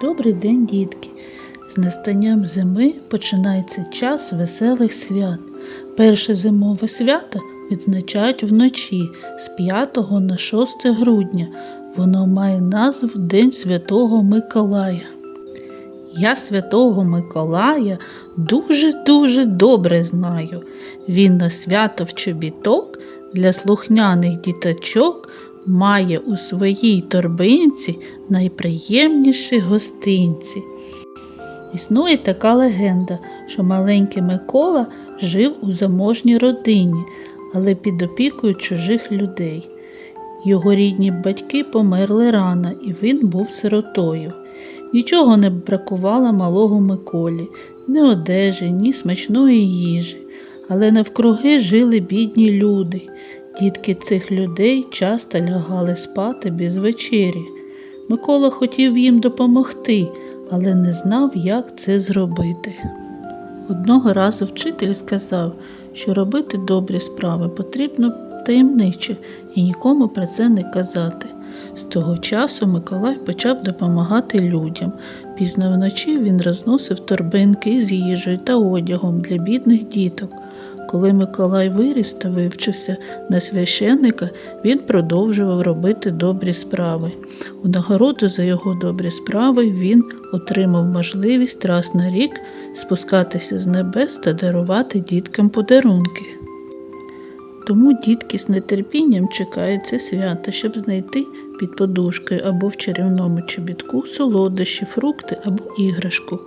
Добрий день, дітки! З настанням зими починається час веселих свят. Перше зимове свято відзначають вночі з 5 на 6 грудня. Воно має назву День Святого Миколая. Я святого Миколая дуже-дуже добре знаю. Він на свято в чобіток для слухняних діточок має у своїй торбинці найприємніші гостинці. Існує така легенда, що маленький Микола жив у заможній родині, але під опікою чужих людей. Його рідні батьки померли рано, і він був сиротою. Нічого не бракувало малого Миколі, ні одежі, ні смачної їжі, але навкруги жили бідні люди. Дітки цих людей часто лягали спати без вечері. Микола хотів їм допомогти, але не знав, як це зробити. Одного разу вчитель сказав, що робити добрі справи потрібно таємниче і нікому про це не казати. З того часу Миколай почав допомагати людям. Пізно вночі він розносив торбинки з їжею та одягом для бідних діток. Коли Миколай виріс та вивчився на священника, він продовжував робити добрі справи. У нагороду за його добрі справи він отримав можливість раз на рік спускатися з небес та дарувати діткам подарунки. Тому дітки з нетерпінням чекають це свято, щоб знайти під подушкою або в чарівному чобітку солодощі, фрукти або іграшку.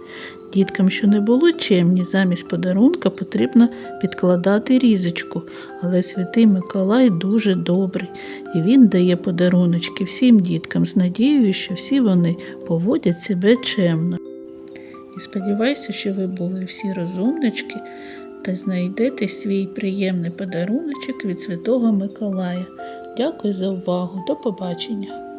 Діткам, що не були чемні, замість подарунка потрібно підкладати різочку, але святий Миколай дуже добрий, і він дає подаруночки всім діткам з надією, що всі вони поводять себе чемно. І сподіваюся, що ви були всі розумнички та знайдете свій приємний подаруночок від Святого Миколая. Дякую за увагу. До побачення!